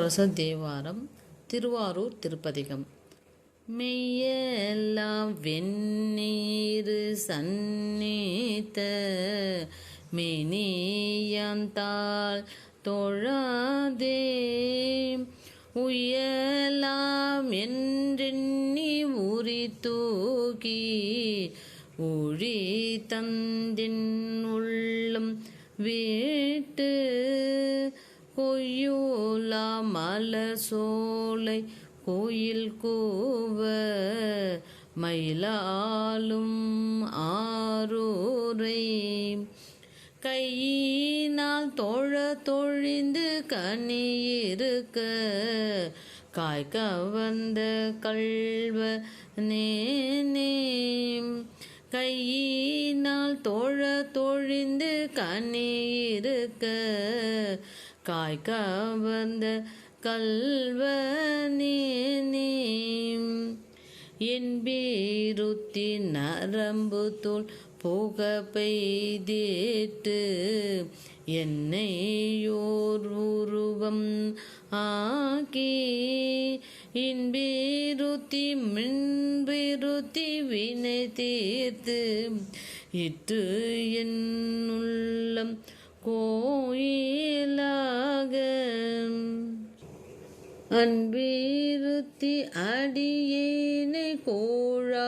ரச தேவாரம் திருவாரூர் திருப்பதிகம். மெய்யெல்லாம் வெந்நீர் சந்நீத்த மெனியந்தாள் தொழாதே. உயலாம் என்றெண்ணி உரி தூக்கி ஒழி தந்தின் உள்ளம் வீட்டு கொய்யூலா மலர் சோலை கோயில் கூவ மயிலாலும் ஆரூரை. கையினால் தொழ தொழிந்து கனியிருக்க காய் கவர்ந்த கல்வ நேனே. கையினால் தொழ தொழிந்து கனியிருக்க காய் கவர்ந்த கல்வனேனே என் பீருத்தி நரம்பு தோல் புக பெய்தேட்டு. என்னையோர் உருவம் ஆக்கி. இன்பீருத்தி மின்பிருத்தி வினை தீர்த்து. இட்டு என் உள்ளம் கோயிலாக அன்பீருத்தி அடியேனை கோழாட்கொண்டு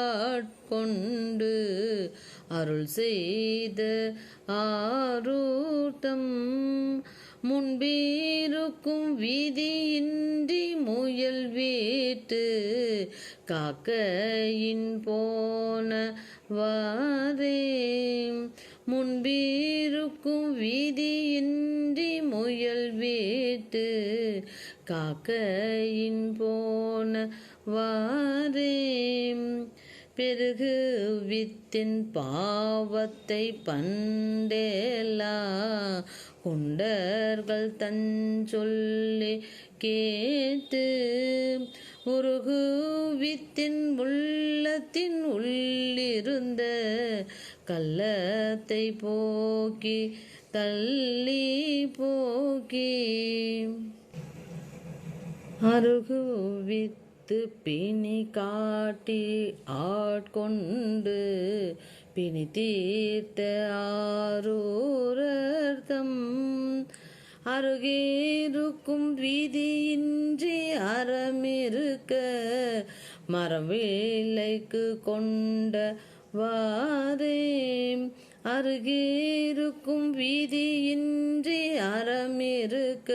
அருள் செய்த ஆரூட்டம் முன்பீருக்கும் விதியின்றி முயல் வீட்டு காக்கையின் போன வாரே முன்பீருக்கும் விதியின்றி முயல் வீட்டு காக்கையின் போன வாரே. பெருகு வித்தின் பாவத்தை பண்டேலா. கொண்டர்கள் தஞ்சொல்லி கேட்டு உருகு வித்தின் உள்ளத்தின் உள்ளிருந்த கள்ளத்தை போக்கி தள்ளி போக்கி. அருகுவித்து பிணி காட்டி ஆட்கொண்டு பிணி தீர்த்த ஆரூரர்த்தம் அருகேருக்கும் வீதியின்றி அறமிருக்க மரவேலைக்கு கொண்ட வாரே. அருகேருக்கும் வீதியின்றி அறமிருக்க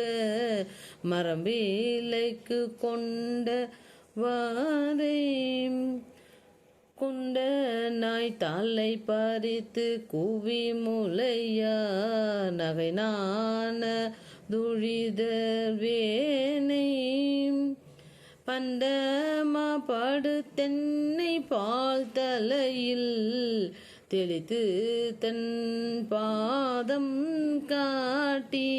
மரம்பீலைக்கு கொண்ட வாரே. கொண்ட நாய் தாளை பறித்து குவி முலையா நகை நான துழிதர் வேனை பண்டமா படுத்தென்னை பால் தலையில் தெளித்து தன் பாதம் காட்டி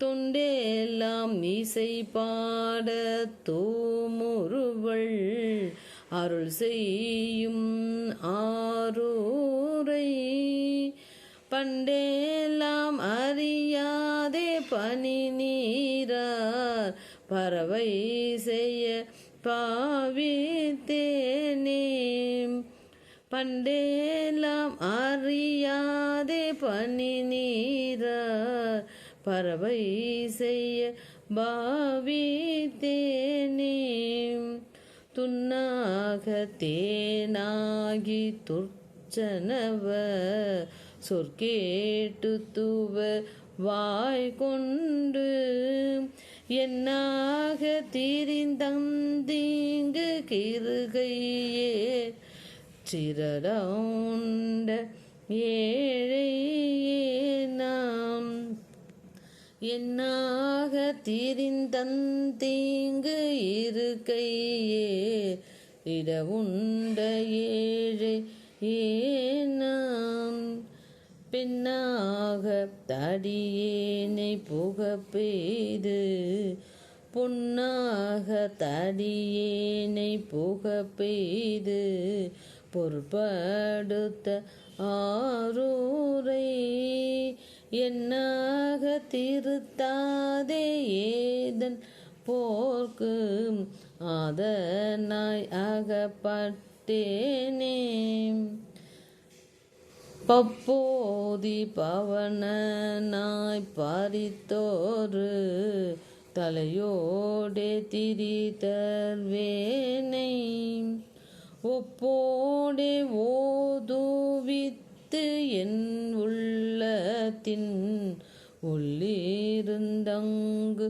தொண்டேலாம் இசை பாட தூமுருவள் அருள் செய்யும் ஆரூரை. பண்டேலாம் அறியாதே பனி நீரார் பறவை செய்ய பாவித்தேனே பண்டேலாம் அறியாதே பனி நீரார் பறவை செய்ய பாவித்தேனே துன்னாக தேனாகி துர்ச்சனவ. சொற்கேட்டு தூவ வாய் கொண்டு என்னாக திரிந்தந்தீங்கு கிருகையே? சிரடவுண்ட ஏழையே நாம். என்னாக திரிந்தந்தீங்கு இருக்கையே? இடவுண்ட ஏழை ஏனாம் பெண்ணாக தடியேனை புகப்பெய்து பெய்து பொன்னாக தடியேனை புகப்பெய்து பெய்து ஆரூரை என்னாக திருத்தாதே ஏதன் போர்க்கு அதனாய் அகப்பட்டேனே. பப்போதி பவனாய் பறித்தோரு தலையோடே திரிதல்வேனை ஒப்போடே ஓதுவித்து என் உள்ளத்தின் உள்ளிருந்தங்கு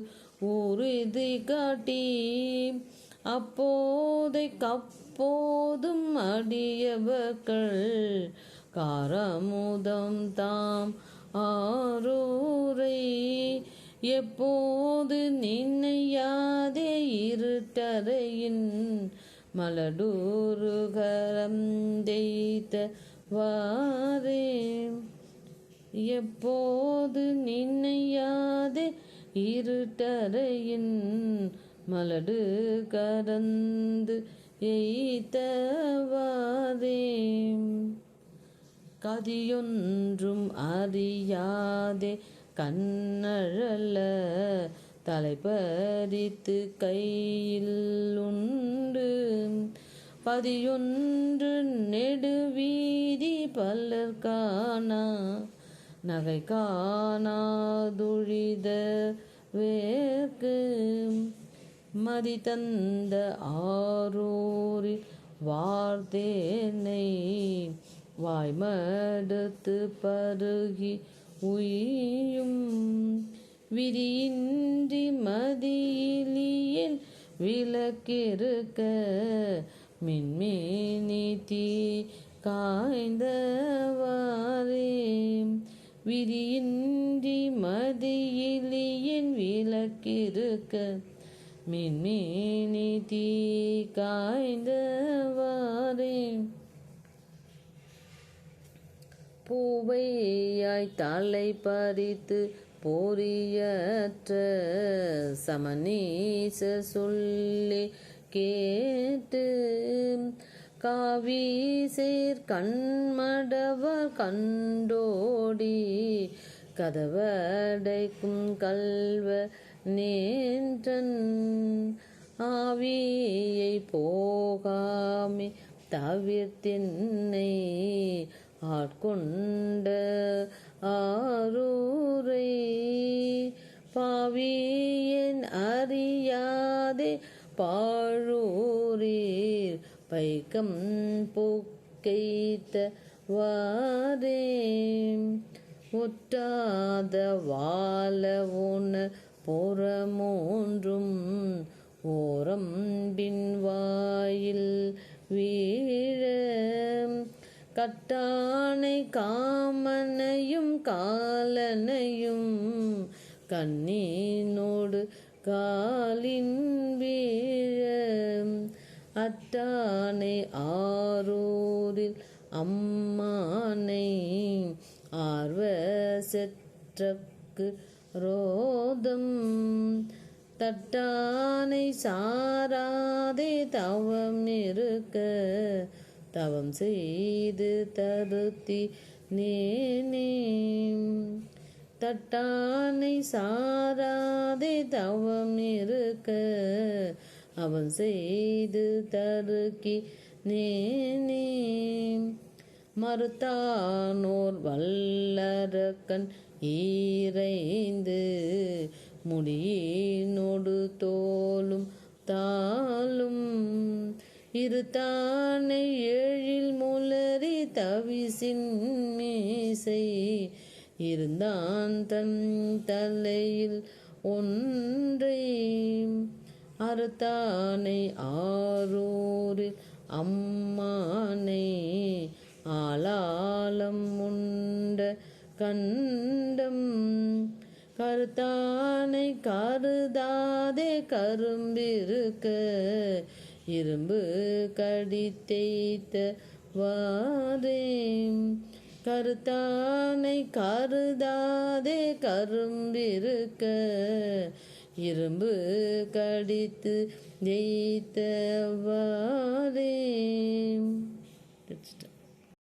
உறுதி காட்டி அப்போதை கப்போதும் அடியவர்கள் காரமுதம் தாம் ஆரூரை எப்போது நின்னையாதே இருட்டறையின் மலடூருகரம் தேய்த்த வாரே எப்போது நின்னையாதே இருட்டறையின் மலடு கரந்து எய்த்தவாரே கதியொன்றும் அறியாதே. கண்ணழல தலைப்பறித்து கையில் உண்டு. பதியொன்று நெடுவீதி பல்லர் காணா. நகை காணாதுழித வேர்க்கு மதி தந்த ஆரூரில் வார்த்தேனை வாய்மடுத்து பருகி உயும் விரியின்றி மதியிலியல் விளக்கிருக்க மின்மேனி தீ காய்ந்தவாரே விரியின்றி மதியிலியன் விளக்கிருக்க மின்மேனி தீ காய்ந்தவாரே பூவையாய் தலை பறித்து போரியற்ற சமநீச சொல்லி கேட்டு காவிசேர் கண்மடவர் கண்டோடி கதவடைக்கும் கல்வ நேன்றன் ஆவியை போகாமே தவிர்த்தின்னை ஆட்கொண்ட ஆரூரை பாவியன் அறியாதே பாழூரீர் பைக்கம் பூக்கைத்த வாரே ஒட்டாத வாழ உன புறமூன்றும் ஓரம் பின் வாயில் வீழ கட்டானை காமனையும் காலனையும் கண்ணீனோடு காலின் வீழ அட்டானை ஆரூரில் அம்மானை ஆர்வ செற்றக்கு ரோதம். தட்டானை சாராதே தவம் இருக்க தவம் செய்து தருத்தி நேனே. தட்டானை சாராதே தவம் இருக்க. அவன் செய்து தருக்கி நேனே. மறுத்தானோர் வல்லரக்கன் ஈரைந்து. முடியினொடு தோலும் தான் இருத்தானை ஏழில் முலரி தவிசின் மீசை. இருந்தான் தன் தலையில் ஒன்றை அறுத்தானை ஆரூரில் அம்மானை. ஆளாலம் உண்ட கண்டம் கருத்தானை கருதாதே கரும்பிருக்க. இரும்பு கடித்தேய்த்த வாதே. கருத்தானை கருதாதே கரும்பிருக்க. இரும்பு கடித்து ஜெயித்தவாரே